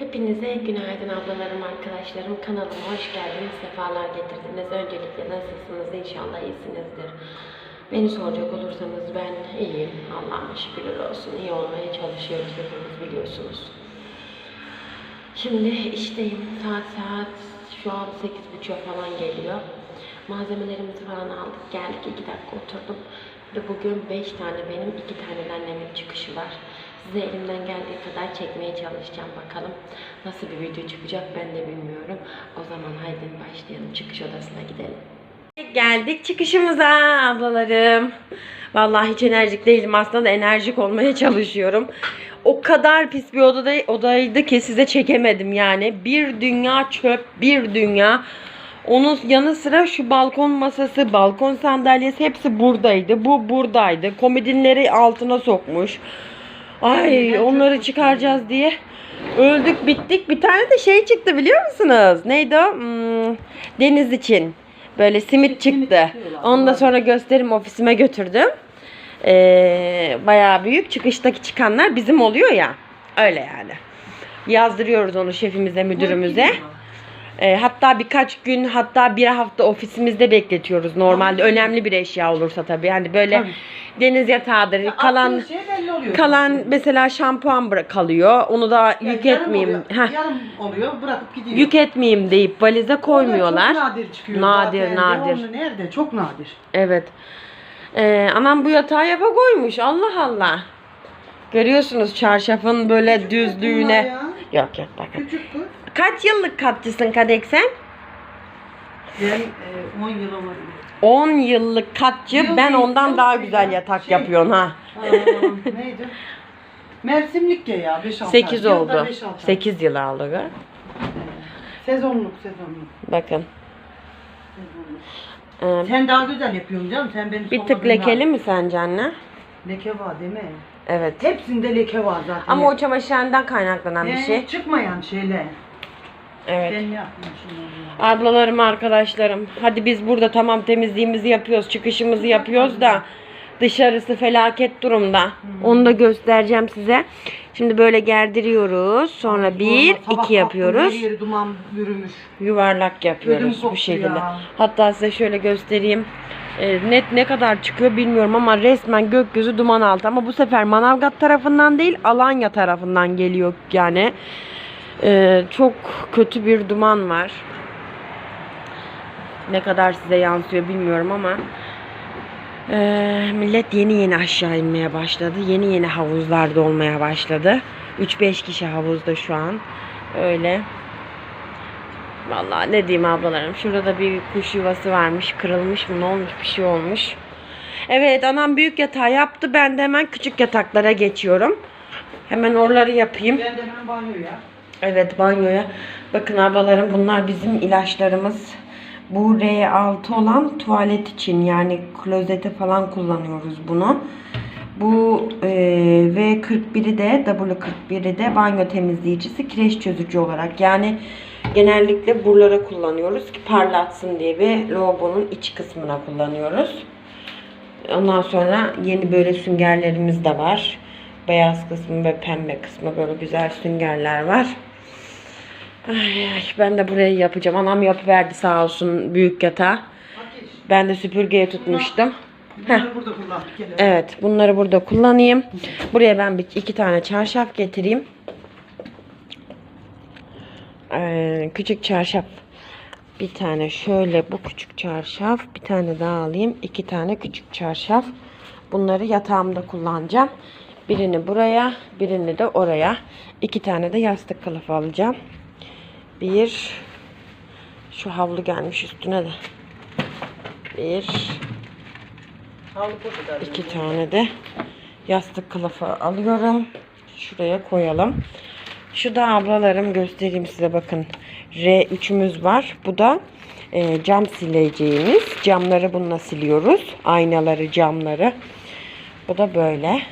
Hepinize günaydın ablalarım, arkadaşlarım. Kanalıma hoş geldiniz, sefalar getirdiniz. Öncelikle nasılsınız? İnşallah iyisinizdir. Beni soracak olursanız ben iyiyim. Allah'ıma şükürler olsun. İyi olmaya çalışıyoruz hepimiz biliyorsunuz. Şimdi işteyim. Saat saat şu an 8.30'a falan geliyor. Malzemelerimizi falan aldık. Geldik 2 dakika oturdum. Ve bugün 5 tane benim, 2 tane annemin çıkışı var. Size elimden geldiği kadar çekmeye çalışacağım bakalım. Nasıl bir video çıkacak ben de bilmiyorum. O zaman haydi başlayalım. Çıkış odasına gidelim. Geldik çıkışımıza ablalarım. Vallahi hiç enerjik değilim. Aslında enerjik olmaya çalışıyorum. O kadar pis bir odada, odaydı ki size çekemedim yani. Bir dünya çöp, bir dünya. Onun yanı sıra şu balkon masası, balkon sandalyesi hepsi buradaydı. Bu buradaydı. Komodinleri altına sokmuş. Ay onları çıkaracağız diye öldük bittik. Bir tane de şey çıktı biliyor musunuz? Neydi o? Hmm, deniz için. Böyle simit çıktı. Onu da sonra gösterim ofisime götürdüm. Ee, bayağı büyük. Çıkıştaki çıkanlar bizim oluyor ya. Öyle yani. Yazdırıyoruz onu şefimize, müdürümüze. Ee, hatta birkaç gün hatta bir hafta ofisimizde bekletiyoruz normalde. Önemli bir eşya olursa tabii. Hani böyle Tabii. deniz yatağıdır. kalan Attığın şey belli oluyor. kalan mesela şampuan bıra- kalıyor. Onu da Yani yük yarım etmeyeyim. Oluyor, Heh, yarım oluyor bırakıp gidiyor. yük etmeyeyim deyip valize koymuyorlar. Çok nadir çıkıyor. Nadir, zaten. nadir. Devamlı nerede? Çok nadir. Evet. Ee, anam bu yatağı yapa koymuş. Allah Allah. Görüyorsunuz çarşafın böyle Küçük bunlar düzlüğüne. ya. Yok yok bakın. Küçük kız. Kaç yıllık katçısın Kadek sen? Ben e, 10 yıla var. 10 yıllık katçı. Yıl Ben ondan yıl daha güzel ya. yatak Şey. yapıyorsun ha. Aa, neydi? Mevsimlik ya ya 5-6 8 ay. oldu. Yılda 5-6 ay. 8 yıl aldı. gör. Sezonluk sezonluk. Bakın. sezonluk. Ee, Sen daha güzel yapıyorsun canım. Sen benim bir tık lekeli mi sence anne? Leke var değil mi? Evet. Hepsinde leke var zaten. Ama o çamaşırından kaynaklanan bir Ee, şey. Çıkmayan şeyler. Evet. Ben yapmışım onu. Ablalarım, arkadaşlarım. Hadi biz burada tamam temizliğimizi yapıyoruz, çıkışımızı yapıyoruz da dışarısı felaket durumda. Onu da göstereceğim size. Şimdi böyle gerdiriyoruz. Sonra bir, Sonra sabah iki kalktım, yapıyoruz. Her yeri duman bürümüş. Yuvarlak Ödüm yapıyoruz bu koptu şekilde. ya. Hatta size şöyle göstereyim. Ee, net ne kadar çıkıyor bilmiyorum ama resmen gökyüzü duman altı. Ama bu sefer Manavgat tarafından değil Alanya tarafından geliyor yani. Ee, çok kötü bir duman var. Ne kadar size yansıyor bilmiyorum ama ee, millet yeni yeni aşağı inmeye başladı. Yeni yeni havuzlarda olmaya başladı. 3-5 kişi havuzda şu an. Öyle. Vallahi ne diyeyim ablalarım. Şurada da bir kuş yuvası varmış. Kırılmış mı ne olmuş bir şey olmuş. Evet anam büyük yatağı yaptı. Ben de hemen küçük yataklara geçiyorum. Hemen oraları yapayım. Ben de hemen banyoya. Evet banyoya. Bakın ablalarım bunlar bizim ilaçlarımız. Bu R6 olan tuvalet için yani klozete falan kullanıyoruz bunu. Bu e, V41'i de W41'i de banyo temizleyicisi kireç çözücü olarak yani genellikle buralara kullanıyoruz ki parlatsın diye ve lavabonun iç kısmına kullanıyoruz. Ondan sonra yeni böyle süngerlerimiz de var. Beyaz kısmı ve pembe kısmı böyle güzel süngerler var. Ay, ay, ben de burayı yapacağım. Anam yapıverdi sağ olsun büyük yatağı. Ben de süpürgeye tutmuştum. Bunları burada kullandık. Gel. Evet bunları burada kullanayım. Buraya ben bir iki tane çarşaf getireyim. Ee, küçük çarşaf. Bir tane şöyle bu küçük çarşaf. Bir tane daha alayım. İki tane küçük çarşaf. Bunları yatağımda kullanacağım. Birini buraya, birini de oraya. İki tane de yastık kılıfı alacağım. Bir. Şu havlu gelmiş üstüne de. Bir. İki tane de yastık kılıfı alıyorum. Şuraya koyalım. Şu da ablalarım göstereyim size bakın. R3'ümüz var. Bu da e, cam sileceğimiz. Camları bununla siliyoruz. Aynaları, camları. Bu da böyle.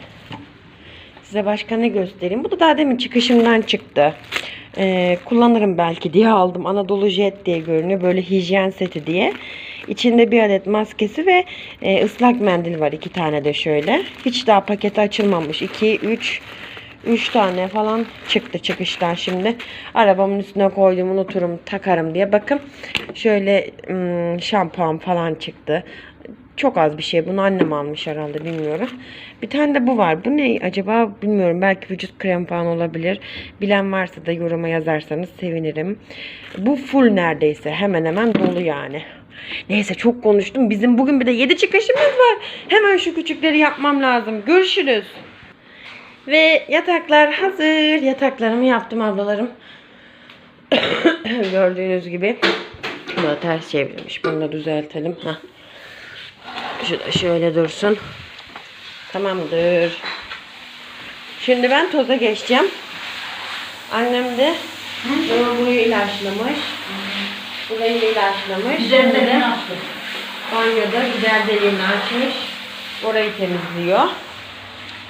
Size başka ne göstereyim? Bu da daha demin çıkışımdan çıktı. E, kullanırım belki diye aldım. Anadolu Jet diye görünüyor. Böyle hijyen seti diye. İçinde bir adet maskesi ve e, ıslak mendil var. iki tane de şöyle. Hiç daha paketi açılmamış. 2, 3, 3 tane falan çıktı çıkıştan şimdi. Arabamın üstüne koydum unuturum takarım diye. Bakın şöyle ım, şampuan falan çıktı. Çok az bir şey. Bunu annem almış herhalde bilmiyorum. Bir tane de bu var. Bu ne acaba bilmiyorum. Belki vücut krem falan olabilir. Bilen varsa da yoruma yazarsanız sevinirim. Bu full neredeyse. Hemen hemen dolu yani. Neyse çok konuştum. Bizim bugün bir de 7 çıkışımız var. Hemen şu küçükleri yapmam lazım. Görüşürüz. Ve yataklar hazır. Yataklarımı yaptım ablalarım. Gördüğünüz gibi. Bu da ters çevrilmiş. Bunu da düzeltelim. Heh. Şu da şöyle dursun. Tamamdır. Şimdi ben toza geçeceğim. Annem de burayı ilaçlamış. Burayı ilaçlamış. Güzel Şimdi de de açtı. banyoda güzel deliğini açmış. Orayı temizliyor.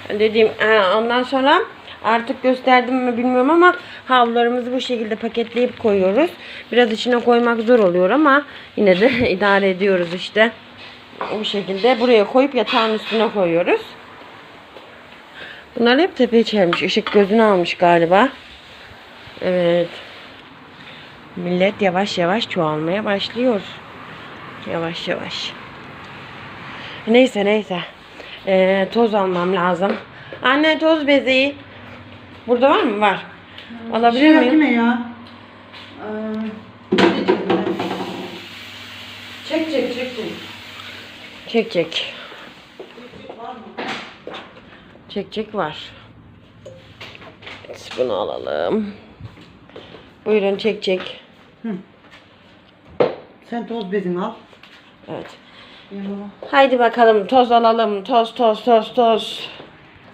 Dediğim e, ondan sonra artık gösterdim mi bilmiyorum ama havlularımızı bu şekilde paketleyip koyuyoruz. Biraz içine koymak zor oluyor ama yine de idare ediyoruz işte. Bu şekilde buraya koyup yatağın üstüne koyuyoruz. Bunlar hep tepeye çelmiş. Işık gözünü almış galiba. Evet. Millet yavaş yavaş çoğalmaya başlıyor. Yavaş yavaş. Neyse neyse. Ee, toz almam lazım. Anne toz bezeyi. Burada var mı? Var. Alabilir Şey miyim? mi ya? Ee? Çek çek çek çek. Çek çek. Çek çek var. Evet, bunu alalım. Buyurun çek çek. Sen toz bezini al. Evet. Haydi bakalım toz alalım. Toz toz toz toz.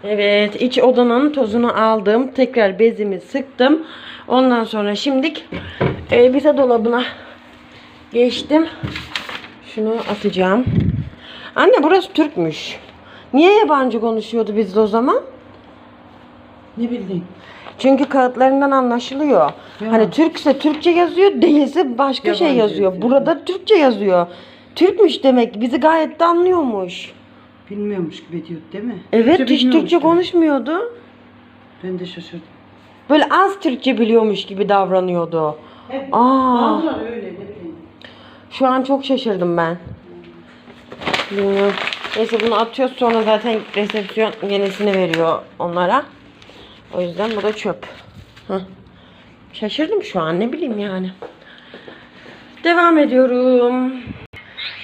Evet iç odanın tozunu aldım. Tekrar bezimi sıktım. Ondan sonra şimdik elbise dolabına geçtim. Şunu atacağım. Anne burası Türkmüş. Niye yabancı konuşuyordu bizde o zaman? Ne bildin? Çünkü kağıtlarından anlaşılıyor. Ya. Hani Türkse Türkçe yazıyor, değilse başka şey Yabancı yazıyor. yazıyor. Burada Türkçe yazıyor. Türkmüş demek. Bizi gayet de anlıyormuş. Bilmiyormuş gibi diyor değil mi? Evet Türkçe hiç Türkçe konuşmuyordu. Ben de şaşırdım. Böyle az Türkçe biliyormuş gibi davranıyordu. Hep Aa. bazıları öyle ne bileyim. Şu an çok şaşırdım ben. Bilmiyorum. Neyse bunu atıyoruz sonra zaten resepsiyon yenisini veriyor onlara. O yüzden bu da çöp. Heh. Şaşırdım şu an ne bileyim yani. Devam ediyorum.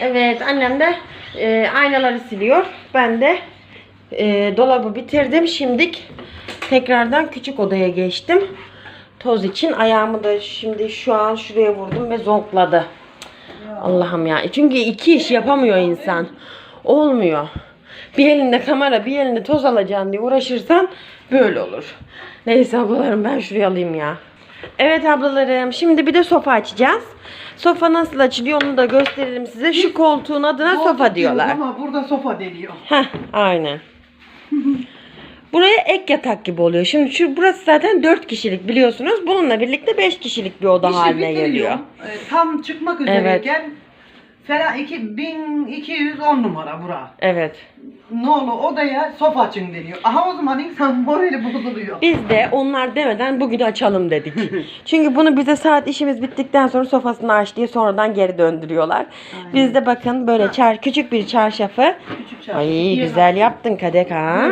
Evet annem de e, aynaları siliyor. Ben de e, dolabı bitirdim. Şimdik tekrardan küçük odaya geçtim. Toz için ayağımı da şimdi şu an şuraya vurdum ve zonkladı. Allah'ım ya. Çünkü iki iş yapamıyor insan. Olmuyor. Bir elinde kamera bir elinde toz alacaksın diye uğraşırsan böyle olur. Neyse ablalarım ben şuraya alayım ya. Evet ablalarım şimdi bir de sofa açacağız. Sofa nasıl açılıyor onu da gösterelim size. Şu koltuğun adına sofa diyorlar. Ama burada sofa deniyor. Heh, aynen. Buraya ek yatak gibi oluyor. Şimdi şu burası zaten 4 kişilik biliyorsunuz. Bununla birlikte 5 kişilik bir oda İşi haline bitiriyor. geliyor. Ee, Tam çıkmak üzereyken Ferah 2210 numara bura. Evet. Nolu odaya sofa açın deniyor. Aha o zaman insan morali bozuluyor. Biz de onlar demeden bugün açalım dedik. Çünkü bunu bize saat işimiz bittikten sonra sofasını aç diye sonradan geri döndürüyorlar. Aynen. Biz de bakın böyle çar küçük bir çarşafı. Küçük çarşaf. Ay güzel yaptın Kadek ha.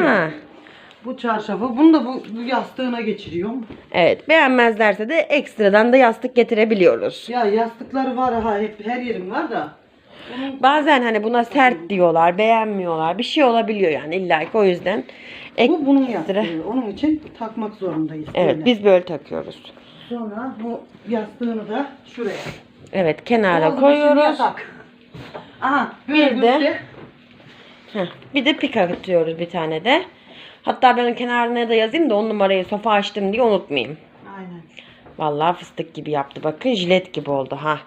Bu çarşafı bunu da bu, bu yastığına geçiriyorum. Evet beğenmezlerse de ekstradan da yastık getirebiliyoruz. Ya yastıkları var ha hep her yerim var da. Bunun Bazen hani buna sert diyorlar, beğenmiyorlar. Bir şey olabiliyor yani illa ki o yüzden. ek- bu bunun ekstra- yastığı. Onun için takmak zorundayız. Evet böyle. biz böyle takıyoruz. Sonra bu yastığını da şuraya. Evet kenara Oldu, koyuyoruz. Aha Bir de-. Heh, bir de pik atıyoruz bir tane de. Hatta ben kenarına da yazayım da on numarayı sofa açtım diye unutmayayım. Aynen. Vallahi fıstık gibi yaptı. Bakın jilet gibi oldu ha.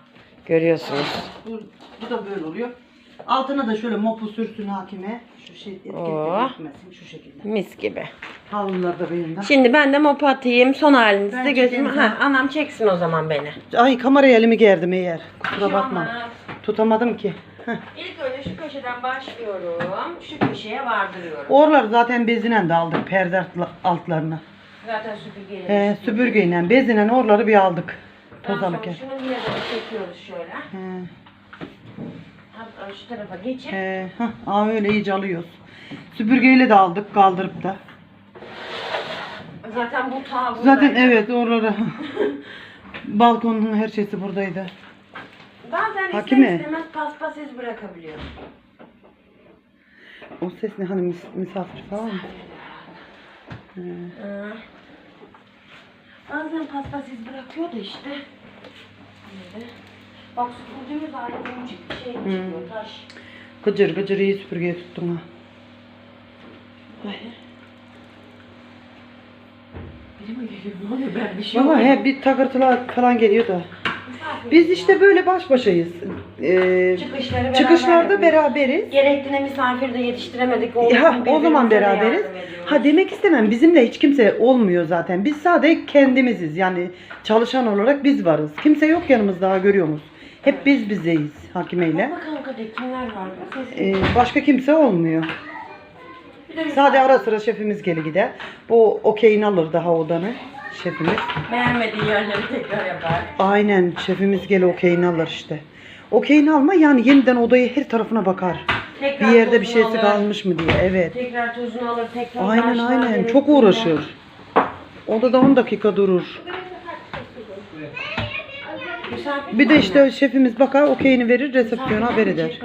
Görüyorsunuz. Bu, bu da böyle oluyor. Altına da şöyle mopu sürsün hakime. Şu şey Oo. gitmesin şu şekilde. Mis gibi. Havlular da benim Şimdi ben de mop atayım. Son halini size Ben gözüm. çekeyim Ha, anam çeksin o zaman beni. Ay kameraya elimi gerdim eğer. Kusura bakma. Tutamadım ki. İlk önce şu köşeden başlıyorum. Şu köşeye vardırıyorum. Oraları zaten bezinen de aldık perde altla- altlarına. Zaten süpürgeyle. He, süpürgeyle bezinen oraları bir aldık. Daha Toz sonra alırken. şunu yine de çekiyoruz şöyle. He, Hatta şu tarafa geçip he, hah, aa öyle iyice alıyoruz. Süpürgeyle de aldık kaldırıp da. zaten bu ta. Zaten evet oraları. Balkonun her şeysi buradaydı. Bazen ister Hakime. istemez paspas iz bırakabiliyor. O ses ne hani mis- misafir falan mı? He. Ee, Bazen paspas iz bırakıyor da işte. Böyle. Bak süpürdüğümüz alet çıktı şey çıkıyor taş. Gıcır gıcır iyi süpürgeye tuttun ha. Biri mi geliyor? Ne oluyor? Ben bir şey Baba he bir takırtılar falan geliyor da. Biz işte böyle baş başayız. Ee, Çıkışları çıkışlarda beraberiz. Gerektiğinde misafir de yetiştiremedik. Onun Ha, o zaman beraberiz. Ha demek istemem bizimle hiç kimse olmuyor zaten. Biz sadece kendimiziz. Yani çalışan olarak biz varız. Kimse yok yanımızda ha, görüyor musun? Hep biz bizeyiz hakimeyle. Bak bakalım kadeh kimler var? Ses. Ee, başka kimse olmuyor. Bir de Sadece ara sıra şefimiz geli gider. Bu okeyini alır daha odanı şefimiz. beğenmediği yerleri tekrar yapar. Aynen şefimiz geli okeyini alır işte. Okeyini alma yani yeniden odayı her tarafına bakar. Tekrar Bir yerde bir şeysi alır, kalmış mı diye. Evet. Tekrar tozunu alır, tekrar Aynen aynen. Çok uğraşır. Odada 10 dakika durur. Misafir Bir de işte şefimiz bakar okeyini verir resepsiyona haber eder.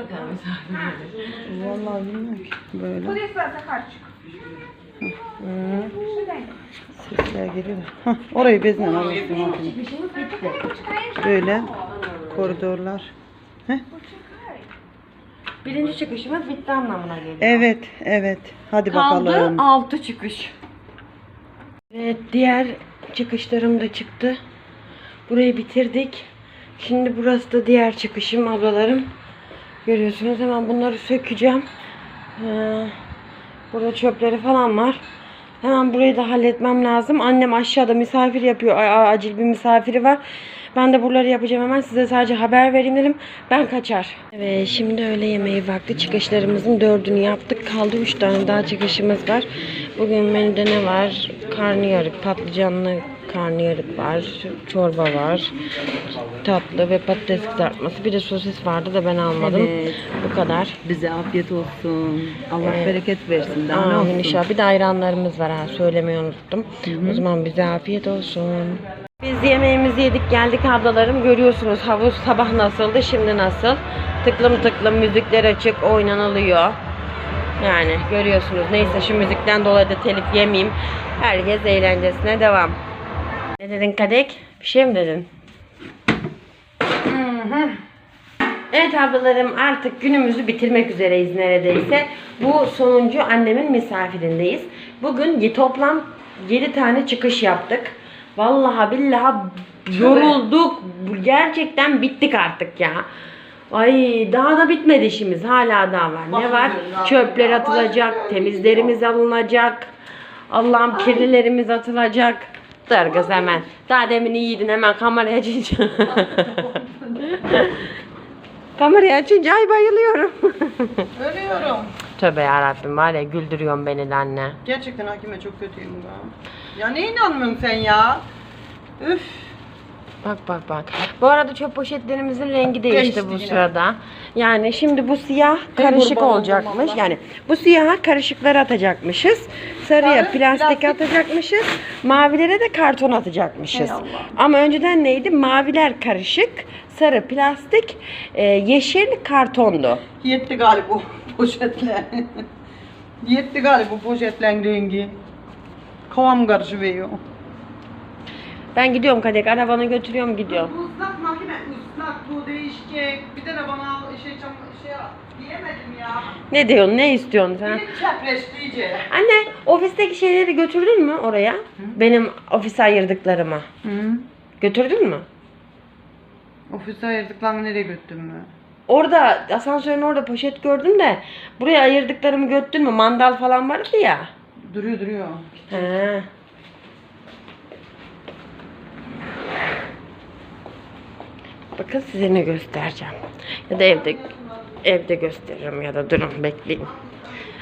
Vallahi bilmiyorum ki. Böyle. Sesler geliyor. Hah, orayı bezle alırsın. Böyle koridorlar. Heh. Birinci çıkışımız bitti anlamına geliyor. Evet, evet. Hadi Kaldı bakalım. altı çıkış. Evet diğer çıkışlarım da çıktı. Burayı bitirdik. Şimdi burası da diğer çıkışım ablalarım. Görüyorsunuz hemen bunları sökeceğim. Ee, burada çöpleri falan var. Hemen burayı da halletmem lazım. Annem aşağıda misafir yapıyor. A- Acil bir misafiri var. Ben de buraları yapacağım hemen. Size sadece haber vereyim dedim. Ben kaçar. Evet şimdi öğle yemeği vakti. Çıkışlarımızın dördünü yaptık. Kaldı üç tane daha çıkışımız var. Bugün menüde ne var? Karnıyarık, patlıcanlı karnıyarık var. Çorba var. Tatlı ve patates kızartması. Bir de sosis vardı da ben almadım. Evet. Bu kadar. Bize afiyet olsun. Allah Evet. bereket versin. Daha Amin olsun? inşallah. Bir de ayranlarımız var ha. Söylemeyi unuttum. O zaman bize afiyet olsun. Biz yemeğimizi yedik geldik ablalarım. Görüyorsunuz havuz sabah nasıldı şimdi nasıl. Tıklım tıklım müzikler açık oynanılıyor. Yani görüyorsunuz. Neyse şu müzikten dolayı da telif yemeyeyim. Herkes eğlencesine devam. Ne dedin Kadek? Bir şey mi dedin? Evet ablalarım artık günümüzü bitirmek üzereyiz neredeyse. Bu sonuncu annemin misafirindeyiz. Bugün toplam 7 tane çıkış yaptık. Vallahi billahi yorulduk. Gerçekten bittik artık ya. Ay daha da bitmedi işimiz. Hala daha var. Ne var? Çöpler atılacak, temizlerimiz alınacak. Allah'ım kirlilerimiz atılacak. Dur kız hemen. Daha demin iyiydin hemen kameraya açınca. Kamerayı açınca ay bayılıyorum. Ölüyorum. Tövbe yarabbim var ya güldürüyorsun beni de anne. Gerçekten hakime çok kötüyüm ben. Ya ne inanmıyorsun sen ya? Üf. Bak bak bak. Bu arada çöp poşetlerimizin rengi değişti Değişti bu yine. sırada. Yani şimdi bu siyah karışık kurban olacakmış. Yani bu siyaha karışıkları atacakmışız. Sarıya Sarı, plastik, plastik. atacakmışız. Mavilere de karton atacakmışız. Hay Allah. Ama önceden neydi? Maviler karışık, sarı plastik, e, yeşil kartondu. Yetti galiba bu poşetler. Yetti galiba bu poşetlerin rengi. Kovam karışıveriyor. Ben gidiyorum Kadek. Arabanı götürüyorum gidiyorum. Islak makine ıslak bu değişecek. Bir de bana şey çam şey diyemedim ya. Ne diyorsun? Ne istiyorsun sen? Benim çepreştirici. Anne ofisteki şeyleri götürdün mü oraya? Benim ofise ayırdıklarımı. Hı. Götürdün mü? Ofise ayırdıklarımı nereye götürdün mü? Orada asansörün orada poşet gördüm de buraya ayırdıklarımı götürdün mü? Mandal falan vardı ya. Duruyor duruyor. He. Bakın size ne göstereceğim. Ya da evde evde gösteririm ya da durun bekleyin.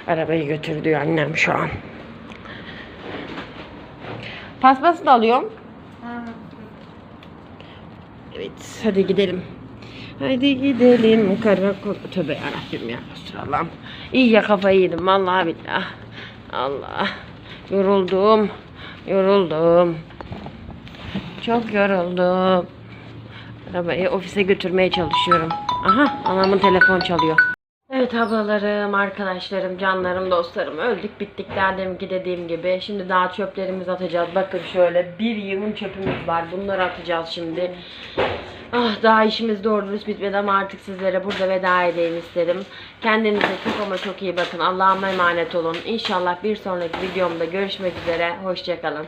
Arabayı götür diyor annem şu an. Paspası da alıyorum. Evet hadi gidelim. Hadi gidelim karakol. Tövbe yarabbim ya Resulallah. İyi ya kafayı yedim vallahi billah. Allah. Yoruldum. Yoruldum. Çok yoruldum. Arabayı ofise götürmeye çalışıyorum. Aha anamın telefon çalıyor. Evet ablalarım, arkadaşlarım, canlarım, dostlarım öldük bittik daha deminki dediğim gibi. Şimdi daha çöplerimizi atacağız. Bakın şöyle bir yığın çöpümüz var. Bunları atacağız şimdi. Ah daha işimiz doğru dürüst bitmedi ama artık sizlere burada veda edeyim istedim. Kendinize çok ama çok iyi bakın. Allah'a emanet olun. İnşallah bir sonraki videomda görüşmek üzere. Hoşçakalın.